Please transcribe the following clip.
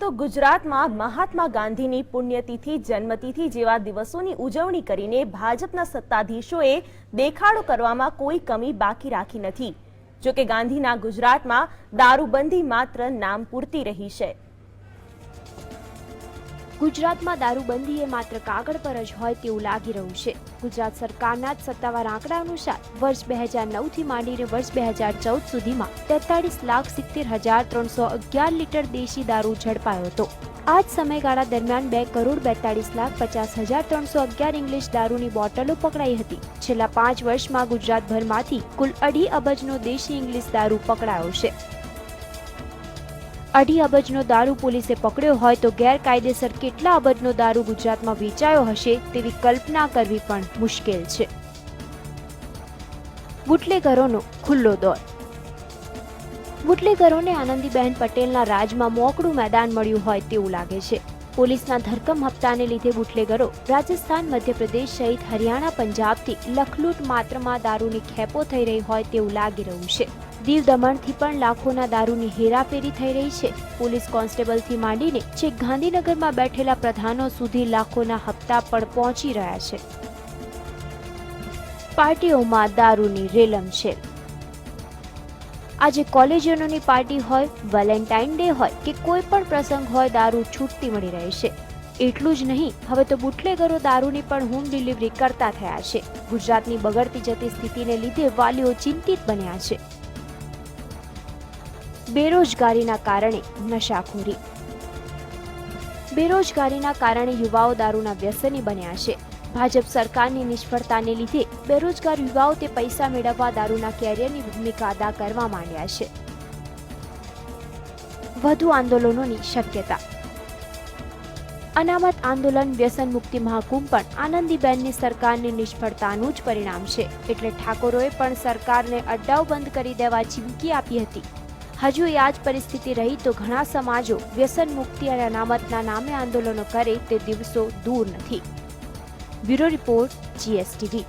તો ગુજરાતમાં મહાત્મા ગાંધીની પુણ્યતિથિ, જન્મતિથિ જેવા દિવસોની ઉજવણી કરીને ભાજપના સત્તાધીશોએ દેખાડો કરવામાં કોઈ કમી બાકી રાખી નથી. જોકે ગાંધીના ગુજરાતમાં દારૂબંધી માત્ર નામ પૂરતી રહી છે. ગુજરાતમાં દારૂબંધી એ માત્ર કાગળ પર જ હોય તેવું લાગી રહ્યું છે. ગુજરાત સરકારના જ સત્તાવાર આંકડા અનુસાર વર્ષ બે હજાર નવથી માંડીને વર્ષ બે હજાર ચૌદ સુધીમાં તેતાળીસ લાખ સિત્તેર હજાર ત્રણસો અગિયાર લીટર દેશી દારૂ ઝડપાયો હતો. આ જ સમયગાળા દરમિયાન બે કરોડ બેતાળીસ લાખ પચાસ હજાર ત્રણસો અગિયાર ઇંગ્લિશ દારૂની બોટલો પકડાઈ હતી. છેલ્લા પાંચ વર્ષમાં ગુજરાતભરમાંથી કુલ અઢી અબજનો દેશી ઇંગ્લિશ દારૂ પકડાયો છે. અઢી અબજનો દારૂ પોલીસે પકડ્યો હોય તો ગેરકાયદેસર કેટલા અબજનો દારૂ ગુજરાતમાં વેચાયો હશે તેવી કલ્પના કરવી પણ મુશ્કેલ છે. બુટલેગરોનો ખુલ્લો દોર. બુટલેગરોને આનંદીબહેન પટેલના રાજમાં મોકળું મેદાન મળ્યું હોય તેવું લાગે છે. પોલીસના ધરકમ હપ્તાને લીધે બુટલેગરો રાજસ્થાન, મધ્યપ્રદેશ સહિત હરિયાણા, પંજાબથી લખલૂટ માત્રમાં દારૂની ખેપો થઈ રહી હોય તેવું લાગી રહ્યું છે. દીવ દમણથી પણ લાખોના દારૂની હેરાફેરી થઈ રહી છે. પોલીસ કોન્સ્ટેબલથી માંડીને છેક ગાંધીનગરમાં બેઠેલા પ્રધાનો સુધી લાખોના હપ્તા પણ પહોંચી રહ્યા છે. પાર્ટીઓમાં દારૂની રેલમ છે. આજે કોલેજોની પાર્ટી હોય, વેલેન્ટાઇન ડે હોય કે કોઈ પણ પ્રસંગ હોય, દારૂ છૂટતી મળી રહે છે. એટલું જ નહીં, હવે તો બુટલેગરો દારૂની પણ હોમ ડિલિવરી કરતા થયા છે. ગુજરાતની બગડતી જતી સ્થિતિને લીધે વાલીઓ ચિંતિત બન્યા છે. બેરોજગારીના કારણે નશાખોરી. બેરોજગારીના કારણે યુવાઓ દારૂના વ્યસની બન્યા છે. ભાજપ સરકારની નિષ્ફળતાને લીધે બેરોજગાર યુવાઓ તે પૈસા મેળવવા દારૂના કેરિયરની ભૂમિકા અદા કરવા માંડ્યા છે. વધુ આંદોલનોની શક્યતા. અનામત આંદોલન, વ્યસન મુક્તિ મહાકુંભ પણ આનંદીબેનની સરકારની નિષ્ફળતાનું જ પરિણામ છે. એટલે ઠાકોરોએ પણ સરકારને અડ્ડાઓ બંધ કરી દેવા ચીમકી આપી હતી. હજુ એ આ જ પરિસ્થિતિ રહી તો ઘણા સમાજો વ્યસન મુક્તિ અને અનામતના નામે આંદોલનો કરે તે દિવસો દૂર નથી. Bureau report, GSTV.